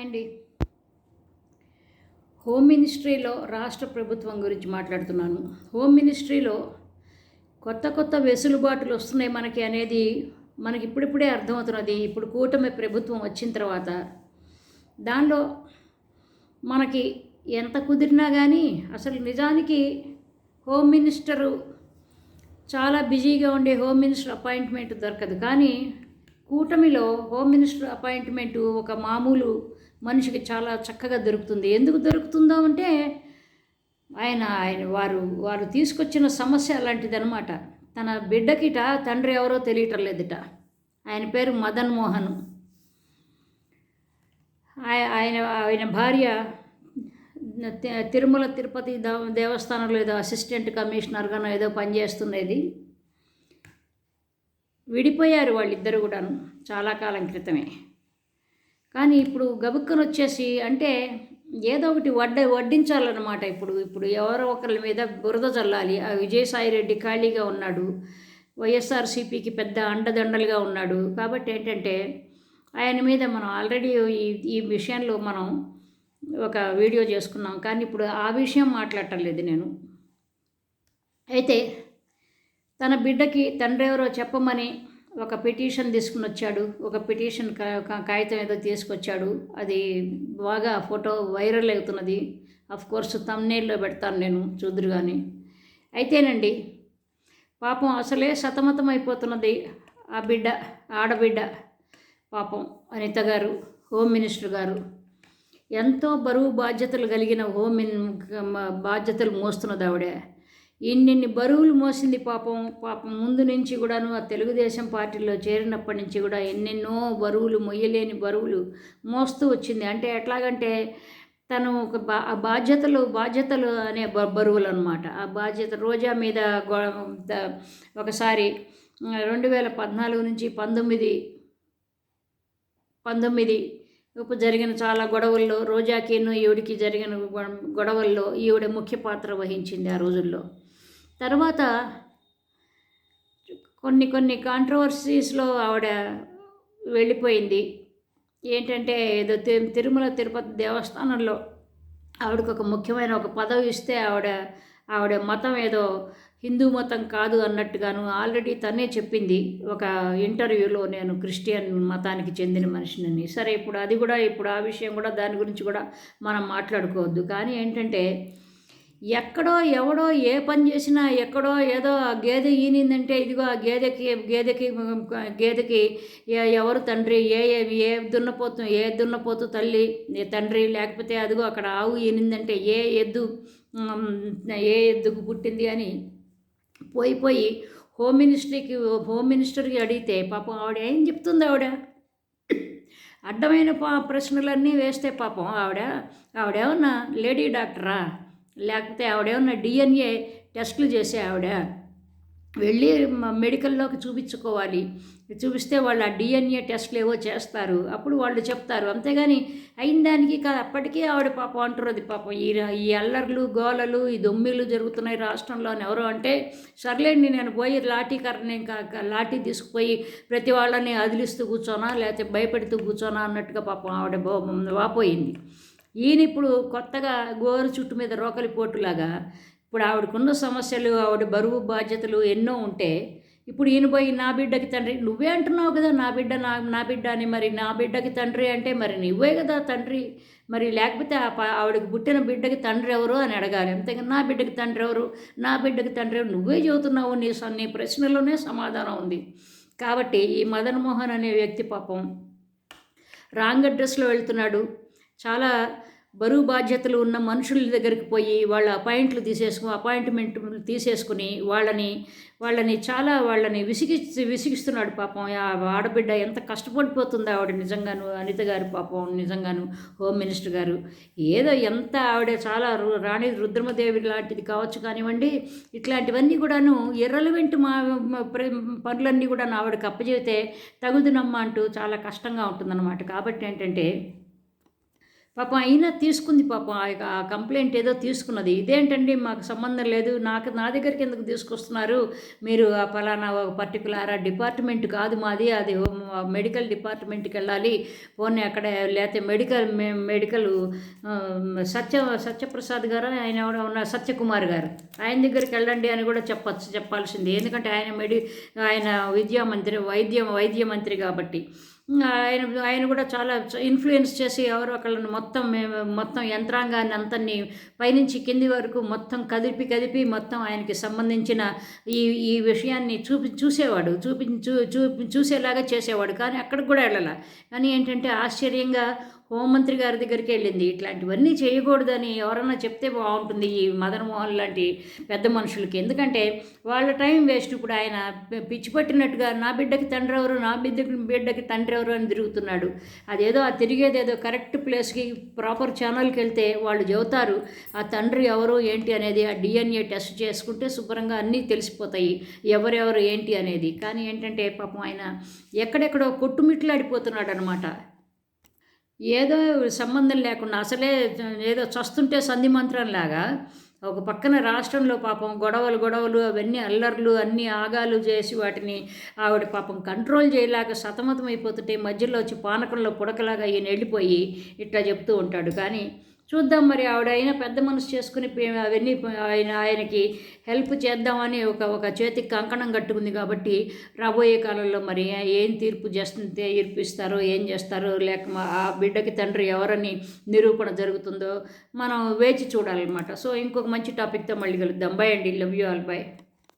అండి హోమ్ మినిస్ట్రీలో రాష్ట్ర ప్రభుత్వం గురించి మాట్లాడుతున్నాను. హోమ్ మినిస్ట్రీలో కొత్త కొత్త వెసులుబాటులు వస్తున్నాయి మనకి అనేది మనకి ఇప్పుడిప్పుడే అర్థమవుతున్నది. ఇప్పుడు కూటమి ప్రభుత్వం వచ్చిన తర్వాత దానిలో మనకి ఎంత కుదిరినా కానీ అసలు నిజానికి హోమ్ మినిస్టరు చాలా బిజీగా ఉండే హోమ్ మినిస్టర్ అపాయింట్మెంట్ దొరకదు. కానీ కూటమిలో హోమ్ మినిస్టర్ అపాయింట్మెంట్ ఒక మామూలు మనిషికి చాలా చక్కగా దొరుకుతుంది. ఎందుకు దొరుకుతుందో అంటే ఆయన ఆయన వారు వారు తీసుకొచ్చిన సమస్య అలాంటిదనమాట తన బిడ్డకిట తండ్రి ఎవరో తెలియటం లేదుట. ఆయన పేరు మదన్ మోహన్. ఆయ- ఆయన ఆయన భార్య తిరుమల తిరుపతి దేవస్థానంలో ఏదో అసిస్టెంట్ కమిషనర్గానో ఏదో పనిచేస్తున్నది. విడిపోయారు వాళ్ళిద్దరు కూడాను చాలా కాలం క్రితమే. కానీ ఇప్పుడు గబుక్కను వచ్చేసి అంటే ఏదో ఒకటి వడ్డ వడ్డించాలన్నమాట ఇప్పుడు. ఇప్పుడు ఎవరో ఒకరి మీద బురద చల్లాలి ఆ విజయసాయిరెడ్డి ఖాళీగా ఉన్నాడు. వైఎస్ఆర్సీపీకి పెద్ద అండదండలుగా ఉన్నాడు. కాబట్టి ఏంటంటే ఆయన మీద మనం ఆల్రెడీ ఈ ఈ విషయంలో మనం ఒక వీడియో చేసుకున్నాం. కానీ ఇప్పుడు ఆ విషయం మాట్లాడటం లేదు నేను. అయితే తన బిడ్డకి తండ్రి ఎవరో చెప్పమని ఒక పిటిషన్ తీసుకుని వచ్చాడు. ఒక పిటిషన్ కా- కాగితం ఏదో తీసుకొచ్చాడు. అది బాగా ఫోటో వైరల్ అవుతున్నది. అఫ్ కోర్స్ తమ్నేల్లో పెడతాను నేను చూదురు కానీ అయితేనండి పాపం అసలే సతమతం అయిపోతున్నది ఆ బిడ్డ ఆడబిడ్డ పాపం అనిత గారు హోమ్ మినిస్టర్ గారు. ఎంతో బరువు బాధ్యతలు కలిగిన హోమ్ మిన్ బాధ్యతలు మోస్తున్నది ఆవిడ. ఇన్నిన్ని బరువులు మోసింది పాపం పాపం ముందు నుంచి కూడాను ఆ తెలుగుదేశం పార్టీలో చేరినప్పటి నుంచి కూడా ఎన్నెన్నో బరువులు మొయ్యలేని బరువులు మోస్తూ వచ్చింది. అంటే ఎట్లాగంటే తను ఒక బా ఆ బాధ్యతలు బాధ్యతలు అనే బ- బరువులు అనమాట ఆ బాధ్యత రోజా మీద ద- ఒకసారి రెండు వేల పద్నాలుగు నుంచి పంతొమ్మిది పంతొమ్మిది జరిగిన చాలా గొడవల్లో రోజాకిను ఈవిడికి జరిగిన గొడవల్లో ఈవిడ ముఖ్య పాత్ర వహించింది ఆ రోజుల్లో. తర్వాత కొన్ని కొన్ని కాంట్రవర్సీస్లో ఆవిడ వెళ్ళిపోయింది. ఏంటంటే ఏదో తి- తిరుమల తిరుపతి దేవస్థానంలో ఆవిడకు ఒక ముఖ్యమైన ఒక పదవి ఇస్తే ఆవిడ ఆవిడ మతం ఏదో హిందూ మతం కాదు అన్నట్టుగాను ఆల్రెడీ తనే చెప్పింది. ఒక ఇంటర్వ్యూలో నేను క్రిస్టియన్ మతానికి చెందిన మనిషినని. సరే ఇప్పుడు అది కూడా ఇప్పుడు ఆ విషయం కూడా దాని గురించి కూడా మనం మాట్లాడుకోవద్దు. కానీ ఏంటంటే ఎక్కడో ఎవడో ఏ పని చేసినా ఎక్కడో ఏదో ఆ గేదె ఈనిందంటే ఇదిగో ఆ గేదెకి గేదెకి గేదెకి ఎవరు తండ్రి ఏ ఏ ఏ దున్నపోతు ఏ దున్నపోతు తల్లి ఏ తండ్రి లేకపోతే అదిగో అక్కడ ఆవు ఈనిందంటే ఏ ఎద్దు ఏ ఎద్దుకు పుట్టింది అని పోయి పోయి హోమ్ మినిస్ట్రీకి హోమ్ మినిస్టర్కి అడిగితే పాపం ఆవిడ ఏం చెప్తుంది ఆవిడ? అడ్డమైన పా ప్రశ్నలన్నీ వేస్తే పాపం ఆవిడ ఆవిడేమన్నా లేడీ డాక్టరా? లేకపోతే ఆవిడేమన్నా డిఎన్ఏ టెస్టులు చేసే ఆవిడ వెళ్ళి మెడికల్లోకి చూపించుకోవాలి. చూపిస్తే వాళ్ళు ఆ డిఎన్ఏ టెస్ట్లు ఏవో చేస్తారు. అప్పుడు వాళ్ళు చెప్తారు. అంతేగాని అయిన దానికి కాదు అప్పటికీ ఆవిడ పాపం అంటున్నది పాపం ఈ ఈ అల్లర్లు గోలలు ఈ దొమ్మిలు జరుగుతున్నాయి రాష్ట్రంలో ఎవరు ఎవరో అంటే సర్లేండి నేను పోయి లాఠీ కర్రని లాఠీ తీసుకుపోయి ప్రతి వాళ్ళని అదిలిస్తూ కూర్చోనా లేకపోతే భయపెడుతూ కూర్చోనా అన్నట్టుగా పాపం ఆవిడ వాపోయింది. ఈయన ఇప్పుడు కొత్తగా గోరు చుట్టు మీద రోకలి పోటులాగా ఇప్పుడు ఆవిడకున్న సమస్యలు ఆవిడ బరువు బాధ్యతలు ఎన్నో ఉంటే ఇప్పుడు ఈయన పోయి నా బిడ్డకి తండ్రి నువ్వే అంటున్నావు కదా నా బిడ్డ నా నా బిడ్డ అని మరి నా బిడ్డకి తండ్రి అంటే మరి నువ్వే కదా తండ్రి. మరి లేకపోతే ఆ ప- ఆవిడకి పుట్టిన బిడ్డకి తండ్రి ఎవరు అని అడగాలి. అంతేగా నా బిడ్డకి తండ్రి ఎవరు? నా బిడ్డకి తండ్రి ఎవరు? నువ్వే చెబుతున్నావు నీ నీ ప్రశ్నలోనే సమాధానం ఉంది. కాబట్టి ఈ మదన్ మోహన్ అనే వ్యక్తి పాపం రాంగ్ అడ్రస్లో వెళ్తున్నాడు. చాలా బరువు బాధ్యతలు ఉన్న మనుషుల దగ్గరికి పోయి వాళ్ళ అపాయింట్లు తీసేసుకుని అపాయింట్మెంట్ తీసేసుకుని వాళ్ళని వాళ్ళని చాలా వాళ్ళని విసిగి విసిగిస్తున్నాడు పాపం. ఆ ఆడబిడ్డ ఎంత కష్టపడిపోతుందో ఆవిడ నిజంగాను అనిత గారు పాపం నిజంగాను హోమ్ మినిస్టర్ గారు. ఏదో ఎంత ఆవిడ చాలా రు- రాణి రుద్రమదేవి లాంటిది కావచ్చు కానివ్వండి ఇట్లాంటివన్నీ కూడాను ఇర్రలవెంట్ మా మా పనులన్నీ కూడా ఆవిడకి అప్పచెబితే తగుదునమ్మా అంటూ చాలా కష్టంగా ఉంటుందన్నమాట. కాబట్టి ఏంటంటే పాపం అయినా తీసుకుంది పాపం ఆ యొక్క- కంప్లైంట్ ఏదో తీసుకున్నది. ఇదేంటండి మాకు సంబంధం లేదు నాకు నా దగ్గరికి ఎందుకు తీసుకొస్తున్నారు? మీరు ఆ ఫలానా పర్టికులర్ డిపార్ట్మెంట్ కాదు మాది అది మెడికల్ డిపార్ట్మెంట్కి వెళ్ళాలి. పోనీ అక్కడ లేకపోతే మెడికల్ మెడికల్ సత్య సత్యప్రసాద్ గారు ఆయన ఎవరో ఉన్న సత్యకుమార్ గారు. ఆయన దగ్గరికి వెళ్ళండి అని కూడా చెప్పచ్చు చెప్పాల్సింది. ఎందుకంటే ఆయన మెడి ఆయన విద్యా మంత్రి వైద్య వైద్య మంత్రి కాబట్టి. ఆయన ఆయన కూడా చాలా ఇన్ఫ్లుయెన్స్ చేసి ఎవరో ఒకళ్ళని మొత్తం మేము మొత్తం యంత్రాంగాన్ని అంతని పైనుంచి కింది వరకు మొత్తం కదిపి కదిపి మొత్తం ఆయనకి సంబంధించిన ఈ ఈ విషయాన్ని చూపి చూసేవాడు. చూపి చూ చూసేలాగా చేసేవాడు. కానీ అక్కడికి కూడా వెళ్ళాల. కానీ ఏంటంటే ఆశ్చర్యంగా హోంమంత్రి గారి దగ్గరికి వెళ్ళింది. ఇట్లాంటివన్నీ చేయకూడదని ఎవరన్నా చెప్తే బాగుంటుంది ఈ మదన్ మోహన్ లాంటి పెద్ద మనుషులకి. ఎందుకంటే వాళ్ళ టైం వేస్ట్. ఇప్పుడు ఆయన పిచ్చి పట్టినట్టుగా నా బిడ్డకి తండ్రి ఎవరు నా బిడ్డకి బిడ్డకి తండ్రి ఎవరు అని తిరుగుతున్నాడు. అదేదో ఆ తిరిగేదేదో కరెక్ట్ ప్లేస్కి ప్రాపర్ ఛానల్కి వెళ్తే వాళ్ళు చెబుతారు ఆ తండ్రి ఎవరు ఏంటి అనేది ఆ డిఎన్ఏ టెస్ట్ చేసుకుంటే శుభ్రంగా అన్నీ తెలిసిపోతాయి. ఎవరెవరు ఏంటి అనేది. కానీ ఏంటంటే పాపం ఆయన ఎక్కడెక్కడో కొట్టుమిట్లాడిపోతున్నాడు అనమాట ఏదో సంబంధం లేకుండా అసలే ఏదో చస్తుంటే సంధి మంత్రంలాగా ఒక పక్కన రాష్ట్రంలో పాపం గొడవలు గొడవలు అవన్నీ అల్లర్లు అన్నీ ఆగాలు చేసి వాటిని ఆవిడ పాపం కంట్రోల్ చేయలేక సతమతం అయిపోతుంటే మధ్యలో వచ్చి పానకంలో పుడకలాగా ఈయన వెళ్ళిపోయి ఇట్లా చెప్తూ ఉంటాడు. కానీ చూద్దాం మరి ఆవిడ అయినా పెద్ద మనసు చేసుకుని అవన్నీ ఆయన ఆయనకి హెల్ప్ చేద్దామని ఒక ఒక చేతికి కంకణం కట్టుకుంది కాబట్టి రాబోయే కాలంలో మరి ఏం తీర్పు చేస్తుంది తీర్పు ఏం చేస్తారో లేక మా- ఆ బిడ్డకి తండ్రి ఎవరని నిరూపణ జరుగుతుందో మనం వేచి చూడాలన్నమాట. సో ఇంకొక మంచి టాపిక్తో మళ్ళీ కలుద్దాం. బై అండి. Love you all by